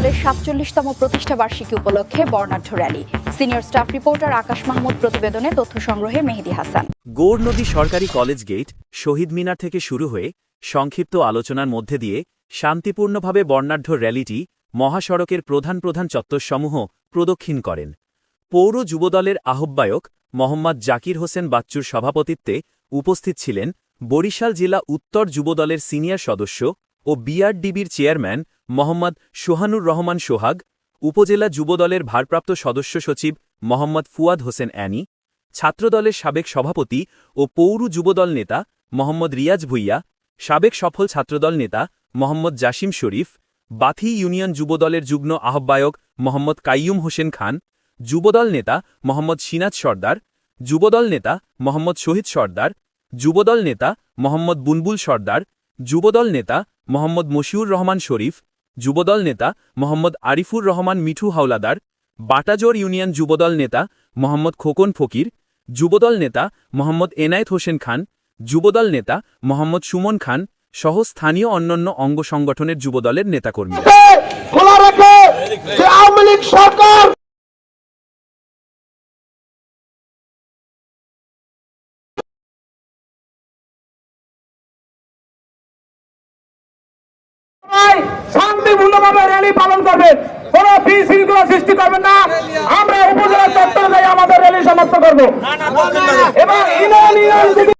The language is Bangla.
সাতচল্লিশতম প্রতিষ্ঠা বার্ষিকী উপলক্ষে বর্ণাঢ্য rally. Senior staff reporter Akash Mahmud প্রতিবেদনে তথ্য সংগ্রহে মেহেদি হাসান। গৌড় নদী সরকারি কলেজ গেট, শহীদ মিনার থেকে শুরু হয়ে সংক্ষিপ্ত আলোচনার মধ্যে দিয়ে শান্তিপূর্ণভাবে বর্ণাঢ্য র্যালিটি মহাসড়কের প্রধান প্রধান চত্বরসমূহ প্রদক্ষিণ করেন। পৌর যুবদলের আহ্বায়ক মোহাম্মদ জাকির হোসেন বাচ্চুর সভাপতিত্বে উপস্থিত ছিলেন বরিশাল জেলা উত্তর যুবদলের সিনিয়র সদস্য ও বিআরডিবির চেয়ারম্যান মোহাম্মদ সোহানুর রহমান সোহাগ, উপজেলা যুবদলের ভারপ্রাপ্ত সদস্য সচিব মোহাম্মদ ফুয়াদ হোসেন অ্যানি, ছাত্রদলের সাবেক সভাপতি ও পৌর যুবদল নেতা মোহাম্মদ রিয়াজ ভুইয়া, সাবেক সফল ছাত্রদল নেতা মোহাম্মদ জাসিম শরীফ, বাথি ইউনিয়ন যুবদলের যুগ্ম আহ্বায়ক মোহাম্মদ কাইয়ুম হোসেন খান, যুবদল নেতা মোহাম্মদ সিনাজ সর্দার, যুবদল নেতা মোহাম্মদ শহীদ সর্দার, যুবদল নেতা মোহাম্মদ বুনবুল সর্দার, যুবদল নেতা মোহাম্মদ মশিউর রহমান শরীফ, যুবদল নেতা মোহাম্মদ আরিফুর রহমান মিঠু হাওলাদার, বাটাজোর ইউনিয়ন যুবদল নেতা মোহাম্মদ খোকন ফকির, যুবদল নেতা মোহাম্মদ এনায়েত হোসেন খান, যুবদল নেতা মোহাম্মদ সুমন খান সহ স্থানীয় অন্যান্য অঙ্গ সংগঠনের যুবদলের সরকার শান্তিপূর্ণভাবে র্যালি পালন করবেন। কোন বিশৃঙ্খলা সৃষ্টি করবেন না। আমরা উপজেলা চত্বরে যাই আমাদের র্যালি সমাপ্ত করব। এবং ইউনিয়ন ইউনিয়ন থেকে